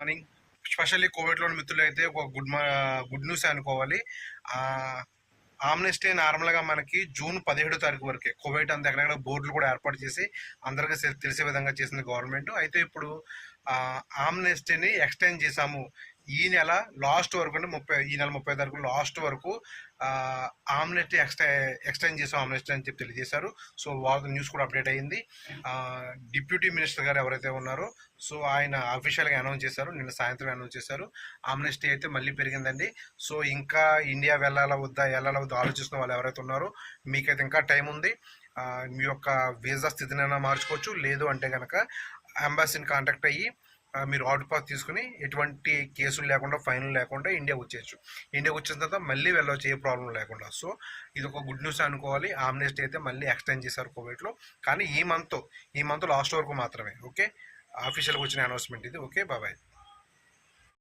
Morning. Specially కోవిడ్లోని మిత్రులు అయితే ఒక గుడ్ మా గుడ్ న్యూస్ అనుకోవాలి. ఆమ్నెస్టీ నార్మల్గా మనకి జూన్ పదిహేడో తారీఖు వరకే. కోవిడ్ అంత ఎక్కడెక్కడ బోర్డులు కూడా ఏర్పాటు చేసి అందరికీ తెలిసే విధంగా చేసింది గవర్నమెంట్. అయితే ఇప్పుడు ఆమ్నెస్టీని ఎక్స్టెండ్ చేశాము. ఈ నెల లాస్ట్ వరకు అంటే ముప్పై ఈ నెల ముప్పై తారీఖు లాస్ట్ వరకు ఆమ్నెస్టీ ఎక్స్టై ఎక్స్టెండ్ చేసాం ఆమ్నెస్టీ అని చెప్పి తెలియజేశారు. సో వాళ్ళ న్యూస్ కూడా అప్డేట్ అయ్యింది డిప్యూటీ మినిస్టర్ గారు ఎవరైతే ఉన్నారో సో ఆయన అఫీషియల్గా అనౌన్స్ చేశారు. నిన్న సాయంత్రం అనౌన్స్ చేశారు. ఆమ్నెస్టీ అయితే మళ్ళీ పెరిగిందండి. సో ఇంకా ఇండియా వెళ్ళాలా వద్దా వెళ్ళాలా వద్దా ఆలోచిస్తున్న వాళ్ళు ఎవరైతే ఉన్నారో మీకైతే ఇంకా టైం ఉంది. మీ యొక్క వీసా స్థితినైనా మార్చుకోవచ్చు. లేదు అంటే కనుక అంబాసీని కాంటాక్ట్ అయ్యి మీరు ఆర్డర్ పాస్ తీసుకుని ఎటువంటి కేసులు లేకుండా ఫైన్ లేకుండా ఇండియాకి వచ్చేయచ్చు. ఇండియాకి వచ్చిన తర్వాత మళ్ళీ వెళ్ళవచ్చు ఏ ప్రాబ్లం లేకుండా. సో ఇది ఒక గుడ్ న్యూస్ అనుకోవాలి. ఆమ్నెస్టీ అయితే మళ్ళీ ఎక్స్టెండ్ చేశారు కోవిడ్లో. కానీ ఈ మంత్ ఈ మంత్ లాస్ట్ వరకు మాత్రమే. ఓకే? ఆఫీషియల్గా వచ్చిన అనౌన్స్మెంట్ ఇది. ఓకే? బాబాయ్